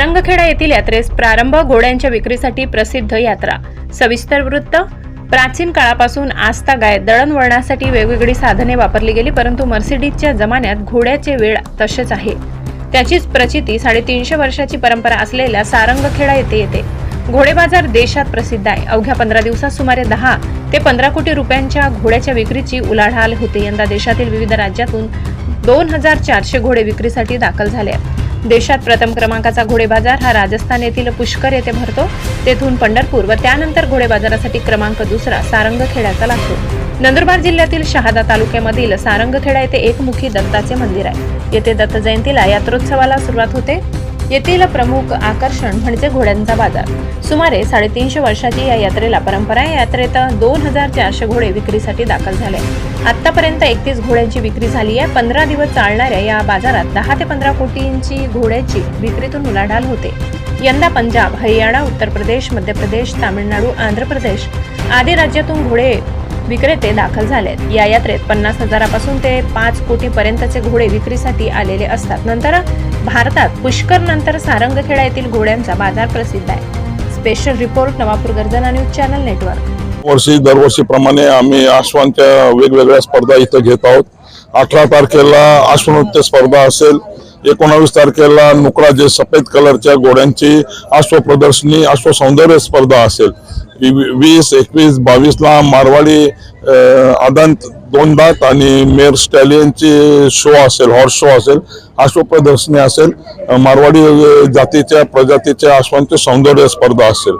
सारंगखेडा येथील यात्रेस प्रारंभ घोड्यांच्या विक्रीसाठी प्रसिद्ध यात्रा. सविस्तर वृत्त प्राचीन काळापासून आस्था गाय दळणवळणासाठी वेगवेगळी साधने वापरली गेली परंतु मर्सिडीजच्या जमान्यात घोड्याचे वेळ तसेच आहे. त्याचीच प्रचिती साडेतीनशे वर्षाची परंपरा असलेल्या सारंगखेडा येथे येते. घोडे बाजार देशात प्रसिद्ध आहे. अवघ्या पंधरा दिवसात सुमारे दहा ते पंधरा कोटी रुपयांच्या घोड्याच्या विक्रीची उलाढाल होते. यंदा देशातील विविध राज्यातून दोन हजार चारशे घोडे विक्रीसाठी दाखल झाले आहेत. देशात प्रथम क्रमांकाचा घोडे बाजार हा राजस्थान येथील पुष्कर येथे भरतो. तेथून पंढरपूर व त्यानंतर घोडे बाजारासाठी क्रमांक दुसरा सारंगखेड्याचा लागतो. नंदुरबार जिल्ह्यातील शहादा तालुक्यामधील सारंगखेडा येथे एकमुखी दत्ताचे मंदिर आहे. येथे दत्त जयंतीला यात्रोत्सवाला सुरुवात होते. येथील प्रमुख आकर्षण म्हणजे घोड्यांचा बाजार. सुमारे साडेतीनशे वर्षाची या यात्रेला परंपरा आहे या यात्रेत दोन हजार चारशे घोडे विक्रीसाठी दाखल झाले. आतापर्यंत एकतीस घोड्यांची विक्री झाली आहे. पंधरा दिवस चालणाऱ्या या बाजारात दहा ते पंधरा कोटींची घोड्याची विक्रीतून उलाढाल होते. यंदा पंजाब हरियाणा उत्तर प्रदेश मध्य प्रदेश तामिळनाडू आंध्र प्रदेश आदी राज्यातून घोडे विक्रेते दाखल झालेत. या यात्रेत पन्नास हजारापासून ते पाच कोटी पर्यंतचे घोडे विक्रीसाठी आलेले असतात. नंतर भारतात पुष्कर नंतर सारंगखेडा येथील घोड्यांचा बाजार प्रसिद्ध आहे. स्पेशल रिपोर्ट नवापूर गर्जना न्यूज चॅनल नेटवर्क वर्षी दरवर्षीप्रमाणे आम्ही आश्वांच्या वेगवेगळ्या स्पर्धा इथं घेत आहोत. अठरा तारखेला आश्वनृत्य स्पर्धा असेल. एकोणावीस तारखेला नुकरा जे सफेद कलरच्या घोड्यांची अश्व प्रदर्शनी अश्व सौंदर्य स्पर्धा असेल. वी- वीस एकवीस बावीसला मारवाडी आदंत दोन दात आणि मेर स्टॅलियनची शो असेल हॉर्स शो असेल अश्व प्रदर्शनी असेल मारवाडी जातीच्या प्रजातीच्या अश्वांचे सौंदर्य स्पर्धा असेल.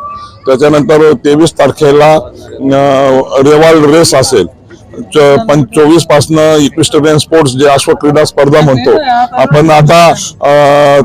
त्याच्यानंतर तेवीस तारखेला रेवाल रेस असेल. पण चोवीस पासनं इक्विस्टरियन स्पोर्ट्स जे अश्व क्रीडा स्पर्धा म्हणतो आपण आता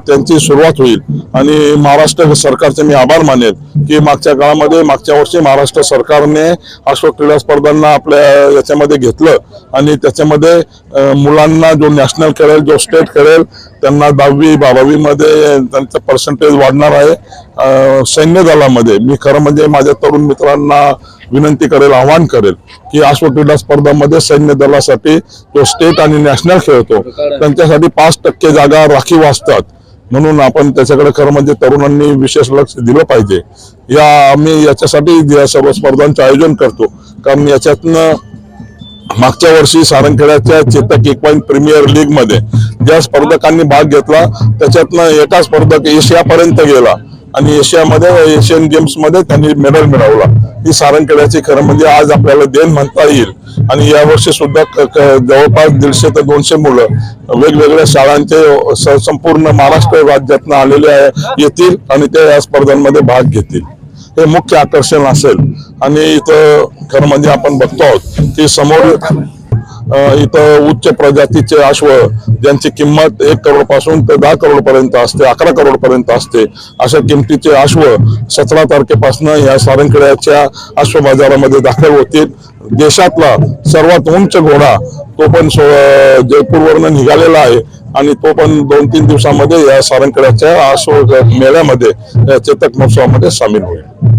त्यांची सुरुवात होईल. आणि महाराष्ट्र सरकारचे मी आभार मानेल की मागच्या काळामध्ये मागच्या वर्षी महाराष्ट्र सरकारने अश्व क्रीडा स्पर्धांना आपल्या याच्यामध्ये घेतलं. आणि त्याच्यामध्ये मुलांना जो नॅशनल खेळेल जो स्टेट खेळेल त्यांना दहावी बारावीमध्ये त्यांचं पर्सेंटेज वाढणार आहे. सैन्य दलामध्ये मी खरं म्हणजे माझ्या तरुण मित्रांना विनंती करेल आवाहन करेल की अश्व क्रीडा स्पर्धामध्ये सैन्य दलासाठी तो स्टेट आणि नॅशनल खेळतो त्यांच्यासाठी पाच टक्के जागा राखीव असतात. म्हणून आपण त्याच्याकडे खरं म्हणजे तरुणांनी विशेष लक्ष दिलं पाहिजे. या आम्ही याच्यासाठी या सर्व स्पर्धांचं आयोजन करतो. कारण याच्यातनं मागच्या वर्षी सारंगखेड्याच्या चेतक एक पॉईंट प्रीमियर लीगमध्ये ज्या स्पर्धकांनी भाग घेतला त्याच्यातनं एका स्पर्धक एशियापर्यंत गेला. आणि एशियामध्ये एशियन गेम्समध्ये त्यांनी मेडल मिळवला. ही सारंगखेड्याची खरं म्हणजे आज आपल्याला देण म्हणता येईल. आणि यावर्षी सुद्धा जवळपास दीडशे ते दोनशे मुलं वेगवेगळ्या शाळांचे स- संपूर्ण महाराष्ट्र राज्यातनं आलेले आहे येतील आणि ते या स्पर्धांमध्ये भाग घेतील. हे मुख्य आकर्षण असेल. आणि इथं खरं म्हणजे आपण बघतो आहोत की समोर इथं उच्च प्रजातीचे अश्व ज्यांची किंमत एक करोडपासून ते दहा करोड पर्यंत असते अकरा करोड पर्यंत असते अशा किमतीचे अश्व सतरा तारखेपासून या सारंगखेड्याच्या अश्व बाजारामध्ये दाखल होतील. देशातला सर्वात उंच घोडा तो पण सो- जयपूरवरनं निघालेला आहे. आणि तो पण दोन तीन दिवसामध्ये या सारंगखेड्याच्या अश्व मेळ्यामध्ये या चेतक महोत्सवामध्ये सामील होईल.